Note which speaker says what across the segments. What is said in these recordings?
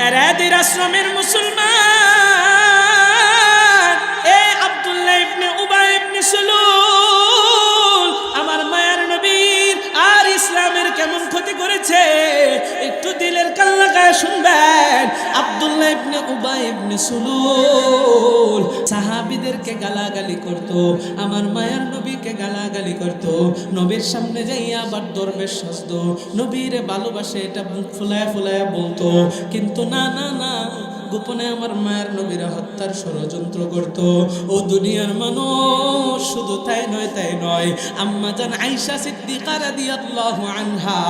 Speaker 1: এরাদের আশ্রমের মুসলমান। একটু দিলের কান লাগায় শুনবেন। আব্দুল্লাহ ইবনে উবাই ইবনে সুলুল সাহাবীদেরকে গালাগালি করত, আমার মায়ার নবীকে গালাগালি করত। নবীর সামনে যাই আবার দরবেশ সাজত, নবীরে ভালোবাসে এটা মুখ ফুলায় ফুলায় বলতো। কিন্তু না না না গোপনে আমার মায়ের নবীরা হত্যার ষড়যন্ত্র করত। ও দুনিয়ার মানুষ শুধু তাই নয় তাই নয়। আম্মা জান আয়েশা সিদ্দিকা রাদিয়াল্লাহু আনহা।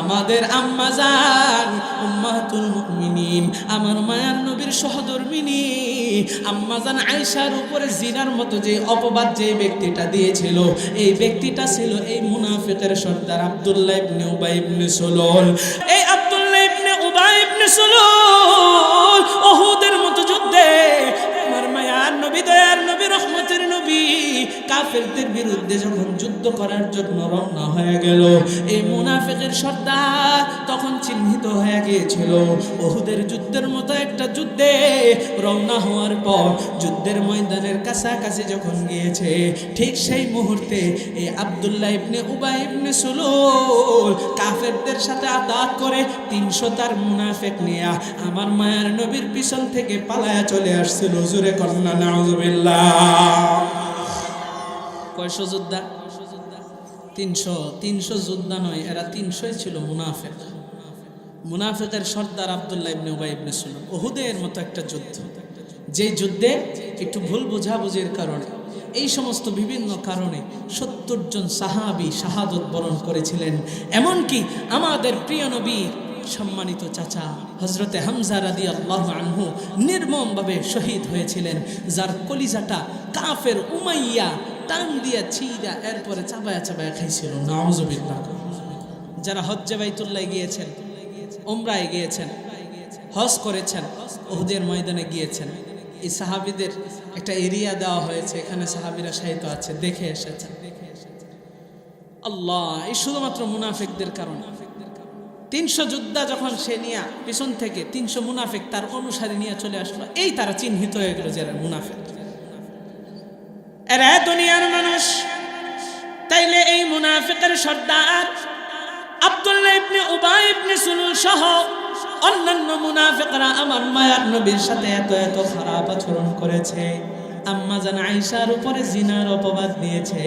Speaker 1: আমাদের আম্মা জান উম্মাতুল মুমিনিন, আমার মায়ের নবীর সহধর্মিনী। আম্মা জান আয়েশার উপরে জিনার মতো যে অপবাদ যে ব্যক্তিটা দিয়েছিল, এই ব্যক্তিটা ছিল এই মুনাফিকের সর্দার আব্দুল্লাহ ইবনে উবাই ইবনে সুলুল এই আব্দুল্লাহ ইবনে উবাই ইবনে সুলুল ওহুদের মতো যুদ্ধে আমার মায়ার নবী নবী কাফেরদের বিরুদ্ধে যখন যুদ্ধ করার জন্য রওনা হয়ে গেল, এই মুনাফিকের সর্দার তখন চিহ্নিত হয়ে গিয়েছিল। ওহুদের যুদ্ধের মতো একটা যুদ্ধে রওনা হওয়ার পর যুদ্ধের ময়দানের কাছাকাছি যখন গিয়েছে, ঠিক সেই মুহূর্তে এই আব্দুল্লাহ ইবনে উবাই ইবনে সুলুল কাফেরদের সাথে আদাত করে তিনশো তার মুনাফেক নিয়ে আমার মায়ের নবীর পিছন থেকে পালায়া চলে আসছিল। জুরে কন্যা, নাউজুবিল্লাহ। কয়শো যোদ্ধা? তিনশো। তিনশো যোদ্ধা নয়, এরা তিনশোই ছিল মুনাফেক। মুনাফেকের সর্দার আবদুল্লাহ ইবনে উবাই ইবনে সুলুম। ওহুদের মতো একটা যুদ্ধ। যেই যুদ্ধে একটু ভুল বোঝাবুঝির কারণে, এই সমস্ত বিভিন্ন কারণে সত্তর জন সাহাবি শাহাদত বরণ করেছিলেন। এমনকি আমাদের প্রিয় নবীর সম্মানিত চাচা হজরতে হামজা রাদি আল্লাহ আনহু নির্মমভাবে শহীদ হয়েছিলেন, যার কলিজাটা কাফের উমাইয়া টান দিয়া ছিঁড়া এরপরে চাবায়া চাবায়া খাইছিল। যারা হজ্জে বাইতুল্লাহ গিয়েছেন ওমরায় গিয়েছেন, হজ করেছেন ওহুদের ময়দানে গিয়েছেন, এই সাহাবিদের একটা এরিয়া দেওয়া হয়েছে, এখানে সাহাবিরা সাহিত্য আছে, দেখে এসেছেন আল্লাহ, এই শুধুমাত্র মুনাফিকদের কারণে। তিনশো যোদ্ধা যখন সে নিয়ে পিছন থেকে তিনশো মুনাফিক তার অনুসারী নিয়ে চলে আসলো, এই তারা চিহ্নিত হয়ে গেল যারা মুনাফিক। এরা দুনিয়ার মানুষ। তাইলে এই মুনাফিকের সর্দার আব্দুল্লাহ ইবনে উবাই ইবনে সুলুল সহ অন্যান্য মুনাফিকরা আমার মায়ার নবীর সাথে এত এত খারাপ আচরণ করেছে। আম্মা জান আইসার উপরে জিনার অপবাদ দিয়েছে।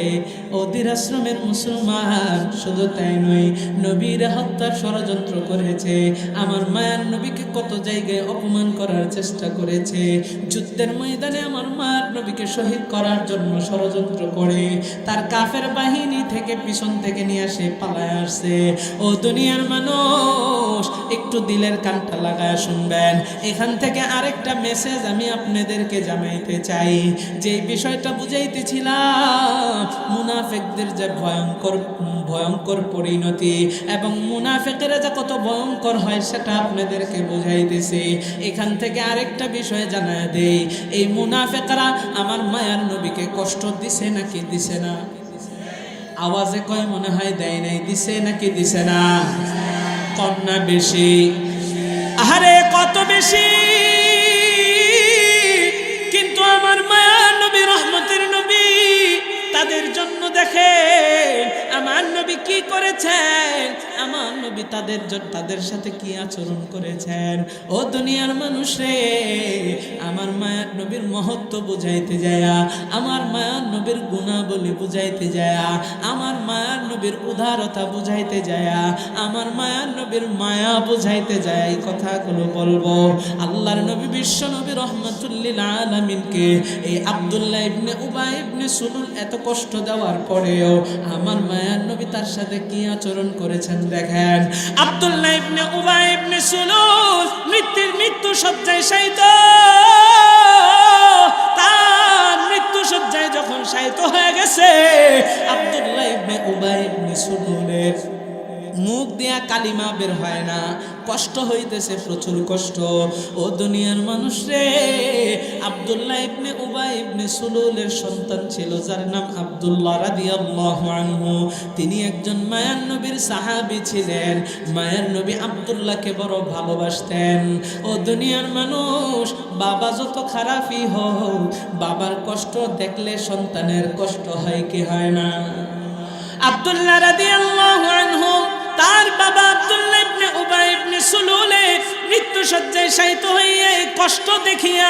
Speaker 1: ওদের আশ্রমের মুসলমান শুধু তাই নয়, নবীর হত্যার ষড়যন্ত্র করেছে। আমার মায়ার নবীকে কত জায়গায় অপমান করার চেষ্টা করেছে। যুদ্ধের ময়দানে আমার মায়ার নবীকে শহীদ করার জন্য ষড়যন্ত্র করে। তার কাফের বাহিনী থেকে পিছন থেকে নিয়ে আসে, পালায় আসছে ও দুনিয়ার মানুষ একটু দিলের কানটা লাগায় শুনবেন। এখান থেকে আরেকটা মেসেজ আমি আপনাদেরকে জানাইতে চাই। যে বিষয়টা বুঝাইতেছিলাম, মুনাফেকদের যে ভয়ঙ্কর ভয়ঙ্কর পরিণতি এবং মুনাফেকেরা যে কত ভয়ঙ্কর হয় সেটা আপনাদেরকে বুঝাইতেছি। এখান থেকে আরেকটা বিষয় জানা দেই। এই মুনাফেকরা আমার মায়ার নবীকে কষ্ট দিছে নাকি দিছে না? আওয়াজে কয় মনে হয় দেয় নাই, দিছে নাকি দিছে না? কম না বেশি? আহারে, কত বেশি? কিন্তু আমার মায়া নবী, রহমতের নবী, তাদের জন্য দেখে আমার নবী কি করেছেন? আমার নবী তাদের তাদের সাথে কি আচরণ করেছেন? ও দুনিয়ার মানুষ আমার মায়ার নবীর মহত্ব বুঝাইতে যায়া, আমার মায়ার নবীর গুণাবলী বুঝাইতে যায়া, আমার মায়ার নবীর উদারতা বুঝাইতে যায়া, আমার মায়ার নবীর মায়া বুঝাইতে যায় এই কথাগুলো বলব। আল্লাহর নবী বিশ্ব নবী রহমতুল্লিল আলমিনকে এই আবদুল্লাহ ইবনে উবাই ইবনে সুলুল এত কষ্ট দেওয়ার পরেও আমার মায়ার নবী তার সাথে কি আচরণ করেছেন দেখেন। আব্দুল্লাহ ইবনে উবাই ইবনে সুলুস, মৃত্যুর মৃত্যু সজ্জায় শায়িত। তার মৃত্যু সজ্জায় যখন শায়িত হয়ে গেছে আব্দুল্লাহ ইবনে উবাই ইবনে সুলুলের মুখ দিয়া কালিমা বের হয় না। কষ্ট হইতেছে প্রচুর কষ্ট। ও দুনিয়ার মানুষ রে, আব্দুল্লাহ ইবনে উবাই ইবনে সুলুলের সন্তান ছিল, যার নাম আব্দুল্লাহ রাদিয়াল্লাহু আনহু। তিনি একজন মায়ার নবীর সাহাবী ছিলেন। মায়ার নবী আব্দুল্লাহকে বড় ভালোবাসতেন। ও দুনিয়ার মানুষ, বাবা যত খারাপই হোক, বাবার কষ্ট দেখলে সন্তানের কষ্ট হয় কি হয় না? আব্দুল্লাহ রাদিয়াল্লাহু আনহু তার বাবা আব্দুল্লাহ ইবনে উবাই ইবনে সুলুলে মৃত্যু সজ্জায় শায়িত হইয়া এই কষ্ট দেখিয়া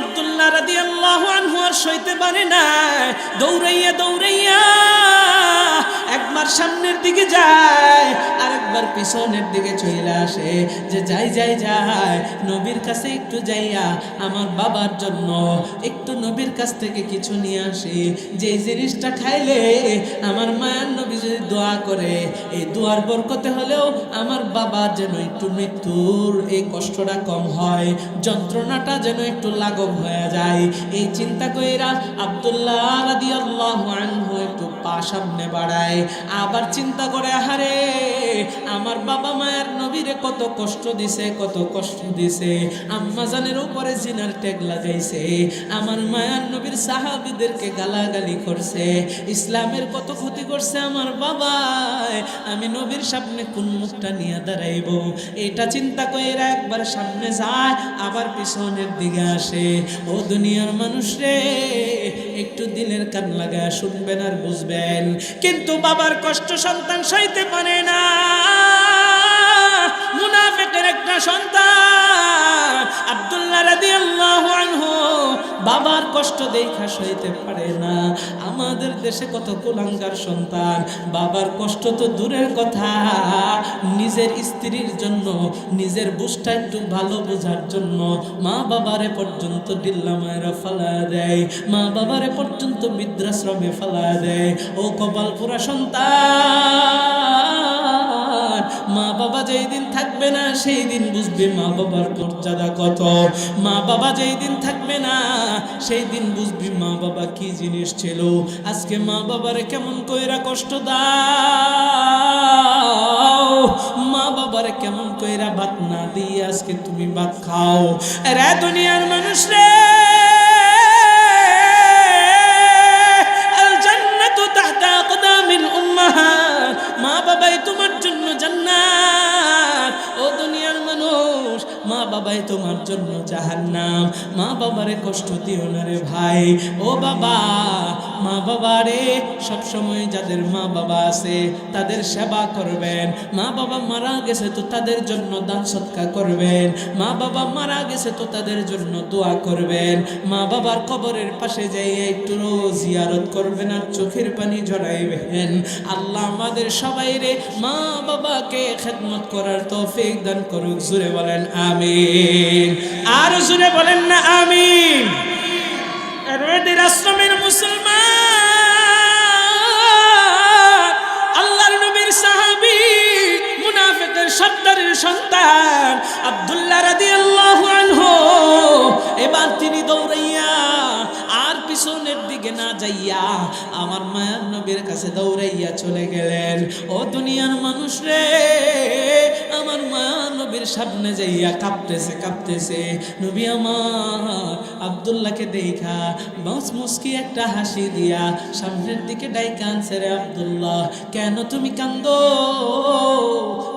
Speaker 1: আব্দুল্লাহ রাদিয়াল্লাহু আনহু আর সইতে পারে না। দৌড়াইয়া দৌড়াইয়া একবার সামনের দিকে যায় আর একবার পিছনের দিকে চলে আসে। যে যাই যাই যাই নবীর কাছে একটু যাইয়া আমার বাবার জন্য একটু নবীর কাছ থেকে কিছু নিয়ে আসি। যে জিনিসটা খাইলে আমার মায়ের নবী যদি দোয়া করে, এই দোয়ার বরকতে হলেও আমার বাবার যেন একটু মৃত্যুর এই কষ্টটা কম হয়, যন্ত্রণাটা যেন একটু লাঘব হয়ে যায়। এই চিন্তা কইরা আব্দুল্লাহ আনহু একটু পা সামনে বাড়ায়। আবার চিন্তা করে, আহারে, আমার বাবা মায়ের নবীরে কত কষ্ট দিছে, কত কষ্ট দিছে। আম্মা জানের উপরে জিনার টেক লাগাইছে, আমার মায়ার নবীর সাহাবিদেরকে গালাগালি করছে, ইসলামের কত ক্ষতি করছে আমার বাবা আমি নবীর সামনে কোন মুখটা নিয়ে দাঁড়াইব? এটা চিন্তা কইরা একবার সামনে যায়, আবার পিছনের দিকে আসে। ও দুনিয়ার মানুষ রে, একটু দিনের কান লাগা শুনবেন আর বুঝবেন। কিন্তু বাবার কষ্ট সন্তান সইতে পারে না। মুনাফেকের একটা সন্তান আব্দুল্লাহ রাদিয়াল্লাহু আনহু বাবার কষ্ট দেখা সইতে পারে না। আমাদের দেশে কত কুলাঙ্গার সন্তান। বাবার কষ্ট তো দূরের কথা। নিজের স্ত্রীর জন্য, নিজের বুঝটা একটু ভালো বোঝার জন্য মা বাবারে পর্যন্ত ডিল্লা মায়েরা ফালা দেয়। মা বাবারে পর্যন্ত বৃদ্ধাশ্রমে ফালা দেয়। ও কপাল পুরা সন্তান। মা বাবা যেই দিন থাকবে না সেই দিন বুঝবে মা বাবার মর্যাদা কত। মা বাবা যেই দিন থাকবে না সেই দিন বুঝবি মা বাবা কি জিনিস ছিল। আজকে মা বাবারে কেমন কইরা কষ্ট দাও? মা বাবারে কেমন কইরা ভাত না দিয়ে আজকে তুমি ভাত খাও। রে দুনিয়ার মানুষ রে! তোমার জন্য জাহান্নাম। মা বাবারে কষ্ট দিও না রে ভাই। ও বাবা মা বাবা বাবারে সবসময় যাদের মা বাবা আছে, তাদের সেবা করবেন। মা বাবা মারা গেছে তো তাদের জন্য দান সৎকার করবেন। মা বাবা মারা গেছে তো তাদের জন্য দোয়া করবেন। মা বাবার কবরের পাশে যাই একটু রোজ জিয়ারত করবেন আর চোখের পানি ঝরাইবেন। আল্লাহ আমাদের সবাই রে মা বাবাকে খেদমত করার তৌফিক দান করুক জুড়ে বলেন আমিন। আর জুড়ে বলেন না, আমিন। রোদের আশ্রমের মুসলমান সর্দারের সন্তান আব্দুল্লাহ রাদিয়াল্লাহু আনহু। এবার তিনি দৌড়াইয়া আর পিছনের দিকে না যাইয়া আমার মায়ার নবীর কাছে দৌড়াইয়া চলে গেলেন। ও দুনিয়ার মানুষ রে, আমার মায়ার নবীর সামনে যাইয়া কাঁপতেছে কাঁপতেছে। নবী আমার, আব্দুল্লাহকে দেখা বাউস মুস্কি একটা হাসি দিয়া সামনের দিকে ডাইকা আনছে রে আব্দুল্লাহ। কেন তুমি কান্দো?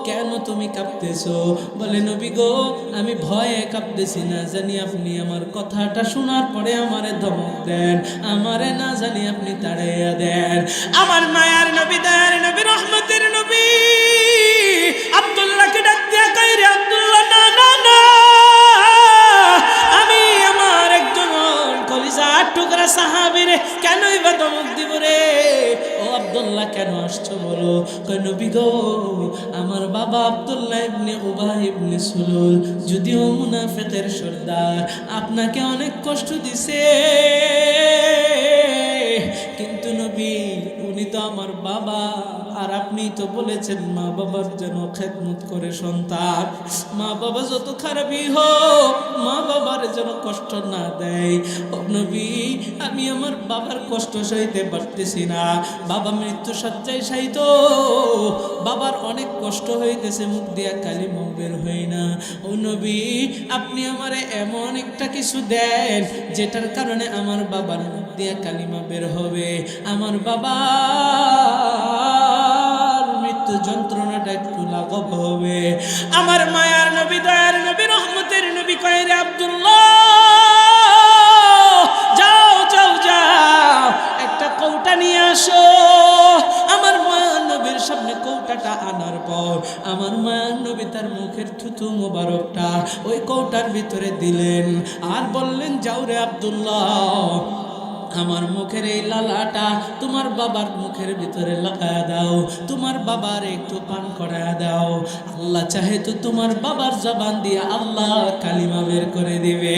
Speaker 1: কেন তুমি কাঁপতেছো? বলে, নবী গো, আমি ভয়ে কাঁপতেছি না। জানি আপনি আমার কথাটা শোনার পরে আমারে ধমক দেন, আমারে না জানি আপনি তাড়াইয়া দেন। আমার মায়ার নবী, দয়ার নবী, রহমতের সাহাবীরে, কেনই বা ধমক দিব রে? ও আবদুল্লাহ, কেন আসছো বলো? কেন আমার বাবা আবদুল্লাহ ইবনে ইবনে সুলুল, যদিও মুনাফেতের সর্দার, আপনাকে অনেক কষ্ট দিছে। কিন্তু নবী, উনি তো আমার বাবা। আর আপনি তো বলেছেন মা বাবার যেন খেদমত করে সন্তান। মা বাবা যত খারাপই হোক, মা বাবার যেন কষ্ট না দেয়। নবী, আমি আমার বাবার কষ্ট সইতে পারতেছি না। বাবা মৃত্যু সজ্জায় সাইতো বাবার অনেক কষ্ট হইতেছে, মুখ দিয়া কালি বের হই না। ও নবী, আপনি আমারে এমন একটা কিছু দেন, যেটার কারণে আমার বাবার মুখ দিয়া কালিমা বের হবে। আমার বাবার হবে। আমার মায়ার নবী, দয়ার নবী, রহমতের নবী কয়ের আব্দুল্লাহ, যাও যাও যাও, একটা কৌটা নিয়ে আসো। আমার মায়ার নবীর সামনে কৌটাটা আনার পর আমার মায়ার নবী তার মুখের থুতু মোবারকটা ওই কৌটার ভিতরে দিলেন আর বললেন, যাও রে আব্দুল্লাহ আমার মুখের এই লালাটা, তোমার বাবার মুখের ভিতরে লাগায় দাও, তোমার বাবার একটু পান করায় দাও। আল্লাহ চাহে তো তোমার বাবার জবান দিয়ে আল্লাহ কালিমা বের করে দিবে।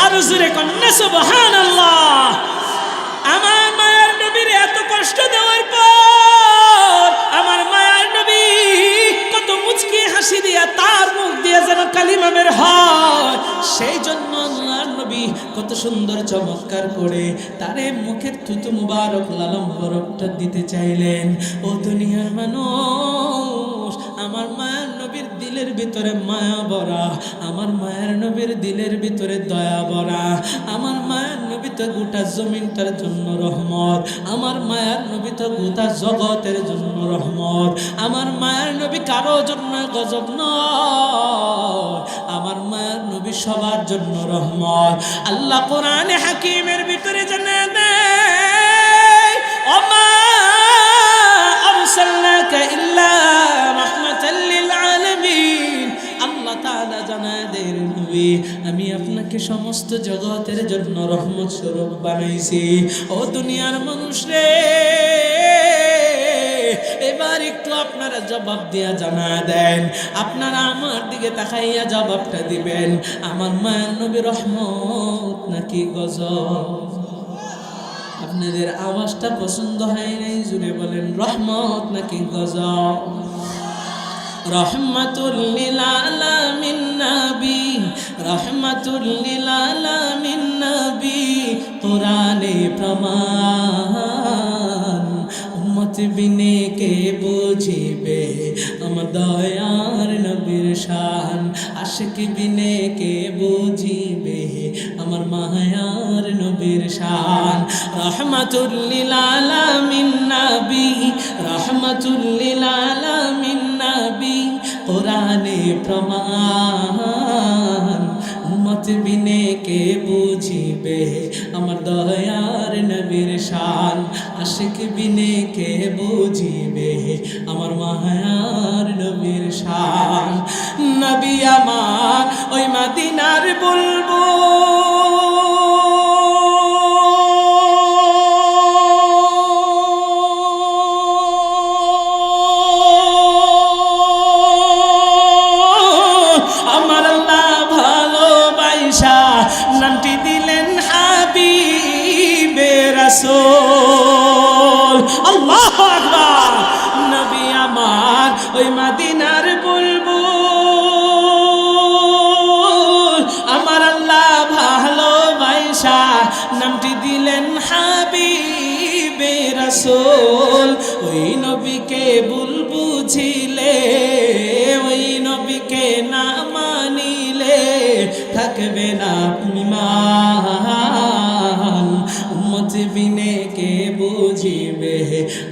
Speaker 1: আর জুড়ে কন্যা সুবহান আল্লাহ আমার মায়ের নবীর এত কষ্ট দেওয়ার পর, আমার মায়ের হাসি দিয়া তার মুখ দিয়ে যেন কালিমা বের হয়। সেই জন্য আল্লাহর নবী কত সুন্দর চমৎকার করে তারে মুখে থুতু মুবারক লালম বরকটা দিতে চাইলেন। ও দুনিয়ার মানুষ, আমার নবীর দিলের ভিতরে মায়া ভরা, আমার মায়ের নবীর দিলের ভিতরে দয়া ভরা। আমার মায়ের নবী তো গোটা জমিনটার জন্য রহমত, আমার মায়ের নবী তো গোটা জগতের জন্য রহমত। আমার মায়ের নবী কারও জন্য গজব নয়, আমার মায়ের নবী সবার জন্য রহমত। আল্লাহ কোরআনে হাকিমের ভিতরে জানে আমি আপনাকে সমস্ত জগতের জন্য রহমত স্বরূপ বানাইছি। ও দুনিয়ার মানুষ রে, এবার একটু আপনারা জবাব দিয়া জানা দেন। আপনারা আমার দিকে তাকাইয়া জবাবটা দিবেন। আমার মায়ের নবী রহমত নাকি গজব? আপনাদের আওয়াজটা পছন্দ হয় নাই, জুড়ে বলেন, রহমত নাকি গজব? রহমাতুল্লিল আলামিন নবী রহমাতুল্লিল আলামিন নবী, কোরআনে প্রমাণ। উম্মত বিনে কে বুঝিবে? আমার দয়ার নবীর শান। আশিক বিনে কে বুঝিবে? আমার মায়ার নবীর শান। রহমাতুল্লিল আলামিন নবী রহমাতুল্লিল আলামিন নবী, কোরআনে প্রমাণ। উম্মত বিনে কে বুঝিবে? আমার দয়ার নবীর শান। আশিক বিনে কে বুঝিবে? আমার মায়ার নবীর শান। নবী আমার রাসূল, ওই নবীকে বুল বুঝিলে, ওই নবীকে না মানিলে থাকবে না ইমান উম্মত বিনে কে বুঝিবে,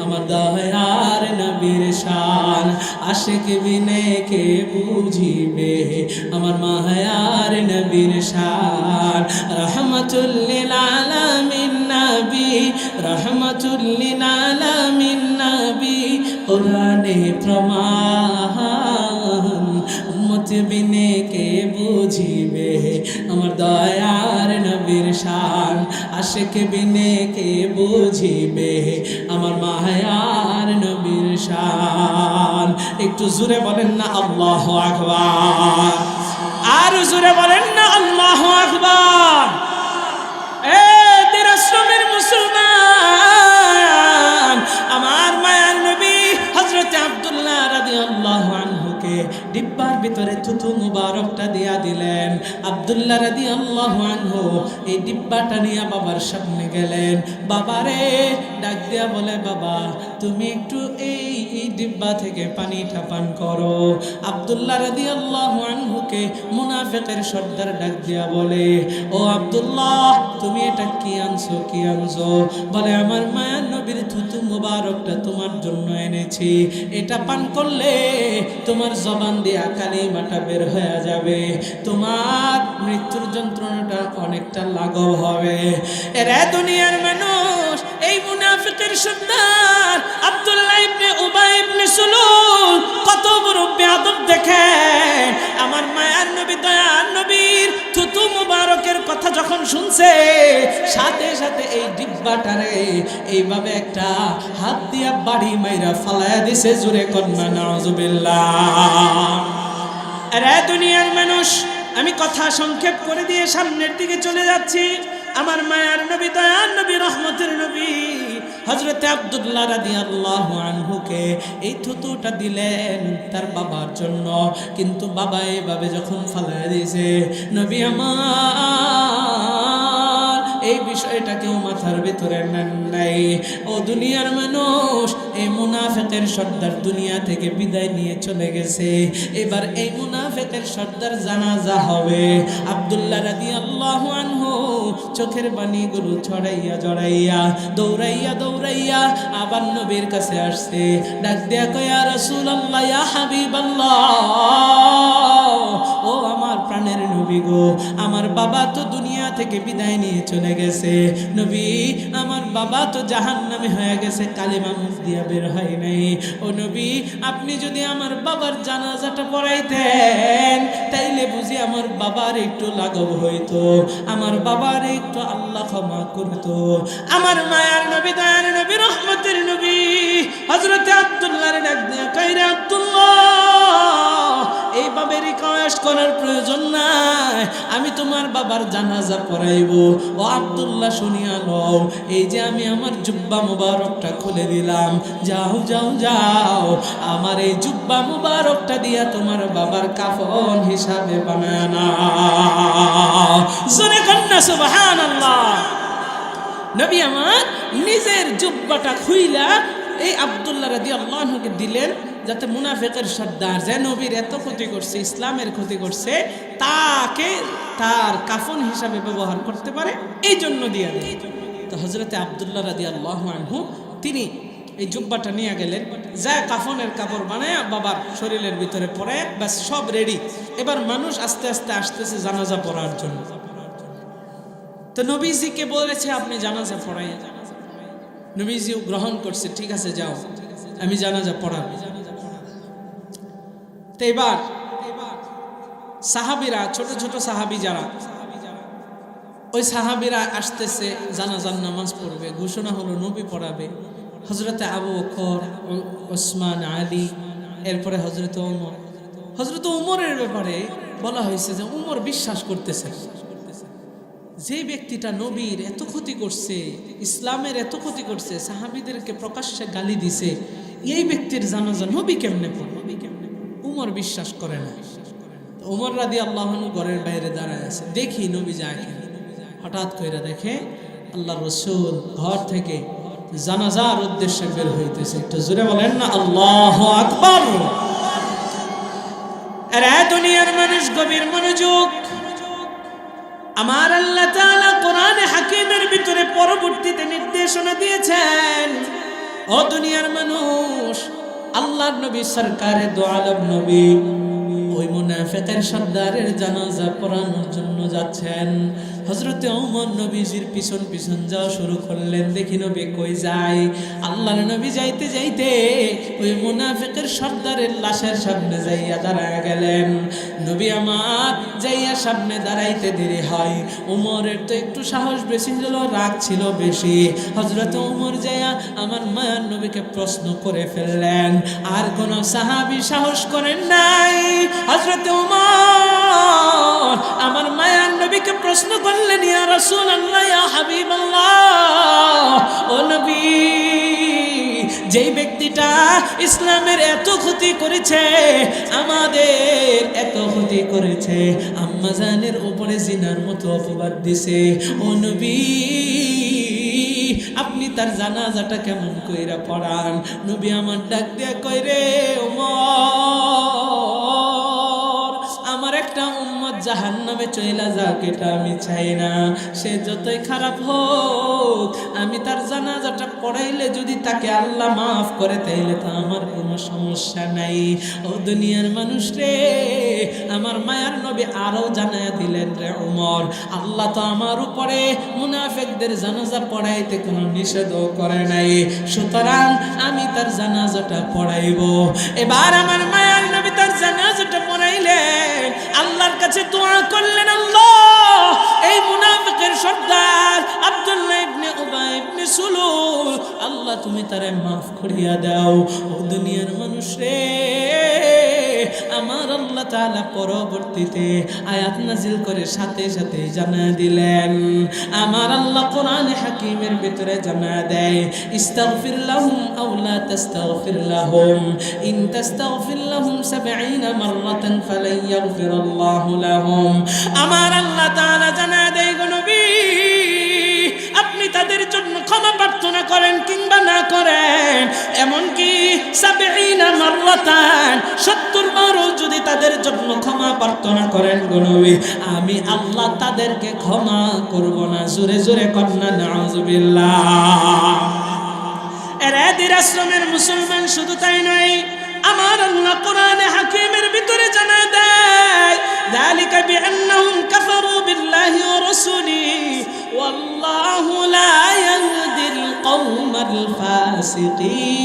Speaker 1: আমার দয়ার নবীর শান। আশিক বিনে কে বুঝিবে, আমার মায়ার নবীর শান। রহমতুল্লিল আলামিন আলামিন নবী, কোরআনে প্রমাণ। উম্মত বিনে কে বুঝিবে? আমার দয়ার নবীর শান। আশিক বিনে কে বুঝিবে? আমার মায়ার নবীর শান। একটু জোরে বলেন না, আল্লাহ আকবার। আর জোরে বলেন না, আল্লাহ আকবার। হজরত আবদুল্লাহ রাজি আল্লাহ আনহুকে। ডিব্বার ভিতরে থুতু মুবারকটা দিয়া দিলেন। আব্দুল্লাহ রাদি আল্লাহ আনহু এই ডিব্বাটা নিয়ে বাবার সামনে গেলেন। বাবারে, ডাক দিয়া বলে, বাবা, তুমি একটু এই ডিব্বা থেকে পানিটা পান করো। আব্দুল্লাহ রাদি আল্লাহ আনহুকে মুনাফেকের সর্দার ডাক দিয়া বলে, ও আব্দুল্লাহ, তুমি এটা কি আনছো কি আনছো? বলে, আমার মায়ার নবীর থুতু মুবারকটা তোমার জন্য এনেছি। এটা পান করলে তোমার জবান দিয়া মাটা বের হয়ে যাবে। তোমার মৃত্যুর যন্ত্রণাটা অনেকটা লাঘব হবে। এরা দুনিয়ার মানুষ মুনাফিকের সর্দার আব্দুল্লাহ ইবনে উবাই ইবনে সুলুল কত বড় বেয়াদব দেখে আমার মায়ার নবী, দয়ার নবীর থুতু মুবারকের কথা যখন শুনছে, সাথে সাথে এই ডিব্বাটারে এইভাবে একটা হাত দিয়া বাড়ি মাইরা ফালায়া দিছে জুরে কন্যা, নাউজুবিল্লাহ। আরে দুনিয়ার মানুষ, আমি কথা সংক্ষেপ করে দিয়ে সামনের দিকে চলে যাচ্ছি। আমার মায়ার নবী, দয়ার নবী, রহমতের নবী হজরতে আবদুল্লাহ রাদি আল্লাহ আনহুকে এই থুতুটা দিলেন তার বাবার জন্য। কিন্তু বাবা এভাবে যখন ফালাই দিয়েছে, নবী আমার এই বিষয়টা কেউ মাথার ভিতরে নেন নাই। ও দুনিয়ার মানুষ, এই মুনাফেকের সর্দার দুনিয়া থেকে বিদায় নিয়ে চলে গেছে। এবার এই মুনাফেকের সর্দার জানাজা হবে। আব্দুল্লাহ রাদি আল্লাহ আনহু চোখের বাণীগুলো ছড়াইয়া জড়াইয়া, দৌড়াইয়া দৌড়াইয়া আবার নবীর কাছে আসছে। ডাক দেয়া কয়া রসুল আল্লাহ হাবিব প্রাণের নবী গো, আমার বাবা তো দুনিয়া থেকে বিদায় নিয়ে চলে গেছে। নবী, আমার বাবা তো জাহান নামে হয়ে গেছে, কালিমা দিয়া বের হয় নাই। ও নবী, আপনি যদি আমার বাবার জানাজাটা পড়াইতেন, তাইলে বুঝি আমার বাবার একটু লাঘব হইতো। আমার বাবার একটু আল্লাহ ক্ষমা করতো। আমার মায়ার নবী, দয়ার নবী, রহমতের নবী হজরতে আব্দুল্লাহ আব্দুল্লাহ এইভাবে রিকোয়েস্ট করার প্রয়োজন নাই। আমি তোমার বাবার জানাজা পড়াইব। ও আব্দুল্লাহ শুনিয়া লও, এই যে আমি আমার জুব্বা মুবারকটা খুলে দিলাম। যাও যাও যাও, আমার এই জুব্বা মুবারকটা দিয়া তোমার বাবার কাফন হিসাবে বানায় না সুবহানাল্লাহ। নবী আমার নিজের জুব্বাটা খুইলা এই আব্দুল্লাহ রাদি আল্লাহকে দিলেন। যাতে মুনাফেকের সর্দার যে নবীর এত ক্ষতি করছে, ইসলামের ক্ষতি করছে, তাকে তার কাফন হিসাবে ব্যবহার করতে পারে, এই জন্য দিয়ে দেয়। তো হজরতে আবদুল্লাহ রাদি আল্লাহ আনহু, তিনি এই জুব্বাটা নিয়ে গেলেন যা কাফনের কাপড় বানায় বাবার শরীরের ভিতরে পরে, ব্যাস সব রেডি এবার মানুষ আস্তে আস্তে আসতেছে জানাজা পড়ার জন্য। তো নবীজিকে বলেছে, আপনি জানাজা পড়াইয়া নবীজিও গ্রহণ করছে, ঠিক আছে, যাও। আমি জানাজা পড়াবো। এবার সাহাবিরা, ছোট ছোট সাহাবি যারা, ওই সাহাবিরা আসতেছে, জানাজার নামাজ পড়বে, ঘোষণা হলো নবী পড়াবে। হজরতে আবু ও- ওসমান আলী, এরপরে হজরত উমর হজরত উমরের ব্যাপারে বলা হয়েছে যে উমর বিশ্বাস করতেছে। যে ব্যক্তিটা নবীর এত ক্ষতি করছে, ইসলামের এত ক্ষতি করছে, সাহাবিদেরকে প্রকাশ্যে গালি দিছে, এই ব্যক্তির জানাজা নবী কেমনে পড়বে? উমর বিশ্বাস করে না। উমর রাদি আল্লাহনু ঘরের বাইরে দাঁড়ায় আছে। দেখি নবী যায় হঠাৎ করে দেখে আল্লাহ রসুল ঘর থেকে জানাজার উদ্দেশ্যে বের হইতেছে। একটু জোরে বলেন না, আল্লাহ আকবর। নির্দেশনা দিয়েছেন, ও দুনিয়ার মানুষ আল্লাহর নবী সরকারে দো আলম নবী। ওই মুনাফেকের সর্দারের জানাজা পড়ানোর জন্য যাচ্ছেন। হজরতে ওমর নবীজির পিছন পিছন যাওয়া শুরু করলেন। দেখি নবী কই যায়? আল্লাহর নবী যাইতে যাইতে ওই মুনাফেকের সর্দারের লাশের সামনে যাইয়া দাঁড়ায় গেলেন। নবী আমার যাইয়া সামনে দাঁড়াইতে দেরি হয়। উমরের তো একটু সাহস বেশি ছিল, রাগ ছিল বেশি। হজরত উমর যাইয়া আমার মায়ার নবীকে প্রশ্ন করে ফেললেন, আর কোন সাহাবি সাহস করেন নাই? হজরত উমর আমার মায়ার নবীকে প্রশ্ন করলেন, ইয়া রাসূলুল্লাহ, ইয়া হাবিবাল্লাহ, ও নবী, যেই ব্যক্তিটা ইসলামের এত ক্ষতি করেছে, আমাদের এত ক্ষতি করেছে আম্মাজানের উপরে জিনার মতো অপবাদ দিছে, ও নবী, আপনি তার জানাজাটা কেমন কইরা পড়ান? নবী আমার ডাক দিয়া কইরে, ওমর জাহান নামে চইলা যাক, এটা আমি চাই না। সে যতই খারাপ হোক, আমি তার জানাজাটা পড়াইলে যদি তাকে আল্লাহ মাফ করে, তাইলে তো আমার কোনো সমস্যা নাই। ও দুনিয়ার মানুষ রে, আমার মায়ার নবী আরও জানায় দিলেন রে উমর আল্লাহ তো আমার উপরে মুনাফেকদের জানাজা পড়াইতে কোনো নিষেধও করে নাই। সুতরাং আমি তার জানাজাটা পড়াইব। এবার আমার মায়ার নবী তার জানাজাটা পড়াইলেন। আল্লাহর কাছে দোয়া করলেন, আল্লাহ, এই মুনাফিকের সর্দার আব্দুল্লাহ ইবনে উবাই ইবনে সুলুল, আল্লাহ তুমি তারে মাফ করিয়া দাও, ও দুনিয়ার মানুষ রে। আমার আল্লাহ তাআলা পরবর্তীতে আয়াত নাজিল করে সাথে সাথে জানা দিলেন, আমার আল্লাহ কোরআন হাকিমের ভিতরে জানা দেয়, ইস্তাগফির লাহুম আও লা তাস্তাগফির লাহুম। ইন তাস্তাগফির লাহুম 70 মাররাতান ফালান ইয়াগফিরাল্লাহু লাহুম। আমার আল্লাহ তাআলা জানা দেয় করেন কিংবা না করেন এমনকি সাবেইনা মাররাতান সত্তর বারও যদি তাদের জন্য ক্ষমা প্রার্থনা করেন গনবী আমি আল্লাহ তাদেরকে ক্ষমা করব না জোরে জোরে কন্যা নাউজুবিল্লাহ এর এদির আশ্রমের মুসলমান শুধু তাই নয় আমার আল্লাহ কোরআনে হাকিমের ভিতরে জানা দেয় ذلك بأنهم كفروا بالله ورسوله والله لا يهدي القوم الفاسقين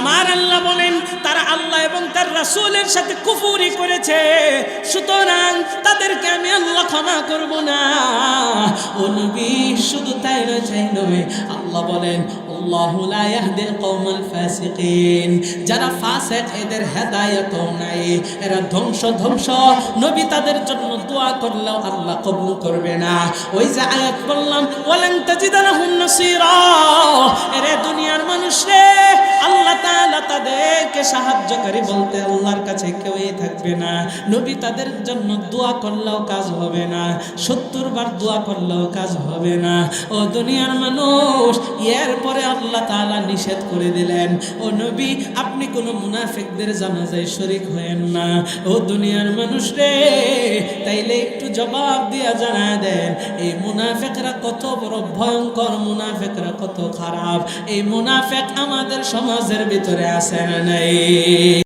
Speaker 1: আমার আল্লাহ বলেন তারা আল্লাহ এবং তার রাসূলের সাথে কুফুরি করেছে সুতরাং তাদেরকে আমি আল্লাহ ক্ষমা করব না ও নবী শুধু তাই না চাই নবে আল্লাহ বলেন যারা ফাসেক, এদের হেদায়েত নাই। এরা ধ্বংস ধ্বংস। নবী তাদের জন্য দোয়া করলেও আল্লাহ কবুল করবে না। ওই যে আয়াত বললাম, ওয়ালান তাজিদা লাহুম নাসীরা। এরে দুনিয়ার মানুষ আল্লাহ তাআলা তাদেরকে সাহায্যকারী বলতে আল্লাহর কাছে কেউই থাকবে না। নবী তাদের জন্য দোয়া করলেও কাজ হবে না। সত্তর বার দোয়া করলেও কাজ হবে না। ও দুনিয়ার মানুষ, এর পরে আল্লাহ তাআলা নিষেধ করে দিলেন। ও নবী, আপনি কোনো মুনাফিকদের জানাজায় শরিক হয়েন না। ও দুনিয়ার মানুষ রে, তাইলে একটু জবাব দিয়া জানা দেন, এই মুনাফিকরা কত বড় ভয়ঙ্কর মুনাফিকরা, কত খারাপ। এই মুনাফিক আমাদের সমাজের ভিতরে আছে নাই।